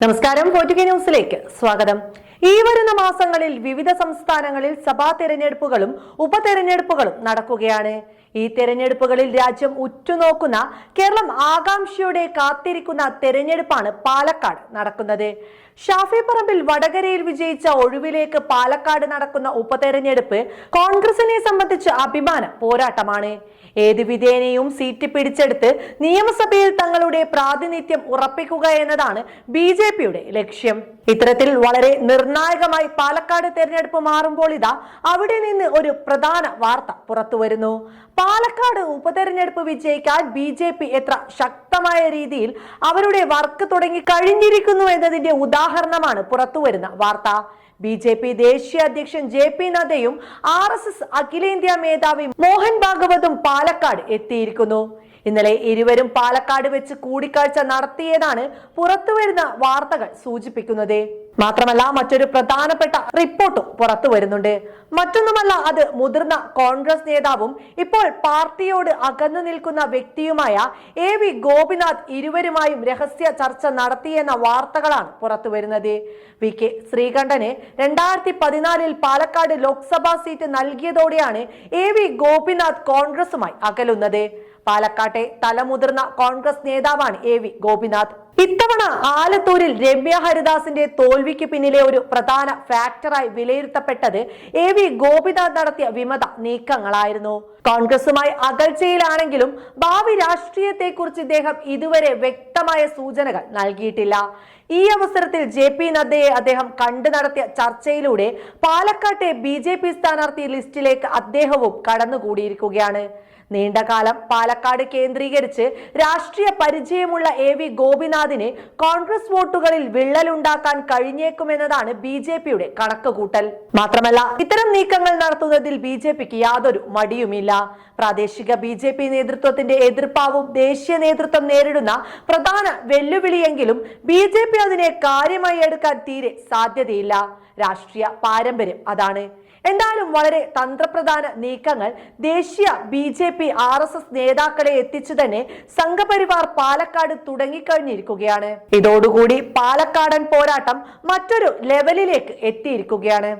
നമസ്കാരം ഫോർട്ടുകെ ന്യൂസിലേക്ക് സ്വാഗതം. ഈ വരുന്ന മാസങ്ങളിൽ വിവിധ സംസ്ഥാനങ്ങളിൽ സഭാ തെരഞ്ഞെടുപ്പുകളും ഉപതെരഞ്ഞെടുപ്പുകളും നടക്കുകയാണ്. ഈ തെരഞ്ഞെടുപ്പുകളിൽ രാജ്യം ഉറ്റുനോക്കുന്ന കേരളം ആകാംക്ഷയോടെ കാത്തിരിക്കുന്ന തെരഞ്ഞെടുപ്പാണ് പാലക്കാട് നടക്കുന്നത്. ഷാഫി പറമ്പിൽ വടകരയിൽ വിജയിച്ച ഒഴിവിലേക്ക് പാലക്കാട് നടക്കുന്ന ഉപതെരഞ്ഞെടുപ്പ് കോൺഗ്രസിനെ സംബന്ധിച്ച് അഭിമാന പോരാട്ടമാണ്. ഏത് വിധേനയും സീറ്റ് പിടിച്ചെടുത്ത് നിയമസഭയിൽ തങ്ങളുടെ പ്രാതിനിധ്യം ഉറപ്പിക്കുക എന്നതാണ് ബി ജെ പിയുടെ ലക്ഷ്യം. ഇത്തരത്തിൽ വളരെ നിർണായകമായി പാലക്കാട് തെരഞ്ഞെടുപ്പ് മാറുമ്പോൾ ഇതാ അവിടെ നിന്ന് ഒരു പ്രധാന വാർത്ത പുറത്തു വരുന്നു പാലക്കാട് ഉപതെരഞ്ഞെടുപ്പ് വിജയിക്കാൻ ബി ജെ പി എത്ര ശക്തമായ രീതിയിൽ അവരുടെ വർക്ക് തുടങ്ങി കഴിഞ്ഞിരിക്കുന്നു എന്നതിന്റെ ഉദാഹരണമാണ് പുറത്തുവരുന്ന വാർത്ത. ബി ജെ പി ദേശീയ അധ്യക്ഷൻ ജെ പി നദ്ദയും ആർ എസ് എസ് അഖിലേന്ത്യാ മേധാവി മോഹൻ ഭാഗവതും പാലക്കാട് എത്തിയിരിക്കുന്നു. ഇന്നലെ ഇരുവരും പാലക്കാട് വെച്ച് കൂടിക്കാഴ്ച നടത്തിയതാണ് പുറത്തുവരുന്ന വാർത്തകൾ സൂചിപ്പിക്കുന്നത്. മാത്രമല്ല മറ്റൊരു പ്രധാനപ്പെട്ട റിപ്പോർട്ടും പുറത്തു വരുന്നുണ്ട്. മറ്റൊന്നുമല്ല അത് മുതിർന്ന കോൺഗ്രസ് നേതാവും ഇപ്പോൾ പാർട്ടിയോട് അകന്നു നിൽക്കുന്ന വ്യക്തിയുമായ എ വി ഗോപിനാഥ് ഇരുവരുമായും രഹസ്യ ചർച്ച നടത്തിയെന്ന വാർത്തകളാണ് പുറത്തു വരുന്നത്. വി കെ ശ്രീകണ്ഠന് രണ്ടായിരത്തി പതിനാലിൽ പാലക്കാട് ലോക്സഭാ സീറ്റ് നൽകിയതോടെയാണ് എ വി ഗോപിനാഥ് കോൺഗ്രസുമായി അകലുന്നത്. പാലക്കാട്ടെ തലമുതിർന്ന കോൺഗ്രസ് നേതാവാണ് എ വി ഗോപിനാഥ്. ഇത്തവണ ആലത്തൂരിൽ രമ്യ ഹരിദാസിന്റെ തോൽവിക്ക് പിന്നിലെ ഒരു പ്രധാന ഫാക്ടറായി വിലയിരുത്തപ്പെട്ടത് എ വി ഗോപിനാഥ് നടത്തിയ വിമത നീക്കങ്ങളായിരുന്നു. കോൺഗ്രസുമായി അകൽച്ചയിലാണെങ്കിലും ഭാവി രാഷ്ട്രീയത്തെക്കുറിച്ച് ഇദ്ദേഹം ഇതുവരെ വ്യക്തമായ സൂചനകൾ നൽകിയിട്ടില്ല. ഈ അവസരത്തിൽ ജെ പി നദ്ദയെ അദ്ദേഹം കണ്ടു നടത്തിയ ചർച്ചയിലൂടെ പാലക്കാട്ടെ ബി ജെ പി സ്ഥാനാർത്ഥി ലിസ്റ്റിലേക്ക് അദ്ദേഹവും കടന്നുകൂടിയിരിക്കുകയാണ്. നീണ്ടകാലം പാലക്കാട് കേന്ദ്രീകരിച്ച് രാഷ്ട്രീയ പരിചയമുള്ള എ വി ഗോപിനാഥിന് കോൺഗ്രസ് വോട്ടുകളിൽ വിള്ളലുണ്ടാക്കാൻ കഴിഞ്ഞേക്കുമെന്നതാണ് ബി ജെ പിയുടെ കണക്കുകൂട്ടൽ. മാത്രമല്ല ഇത്തരം നീക്കങ്ങൾ നടത്തുന്നതിൽ ബി ജെ പിക്ക് യാതൊരു മടിയുമില്ല. പ്രാദേശിക ബി ജെ പി നേതൃത്വത്തിന്റെ എതിർപ്പാവും ദേശീയ നേതൃത്വം നേരിടുന്ന പ്രധാന വെല്ലുവിളിയെങ്കിലും ബി ജെ പി അതിനെ കാര്യമായി എടുക്കാൻ തീരെ സാധ്യതയില്ല. രാഷ്ട്രീയ പാരമ്പര്യം അതാണ്. എന്തായാലും വളരെ തന്ത്രപ്രധാന നീക്കങ്ങൾ ദേശീയ B J P R S S നേതാക്കളെ എത്തിച്ചു തന്നെ സംഘപരിവാർ പാലക്കാട് തുടങ്ങിക്കഴിഞ്ഞിരിക്കുകയാണ്. ഇതോടുകൂടി പാലക്കാടൻ പോരാട്ടം മറ്റൊരു ലെവലിലേക്ക് എത്തിയിരിക്കുകയാണ്.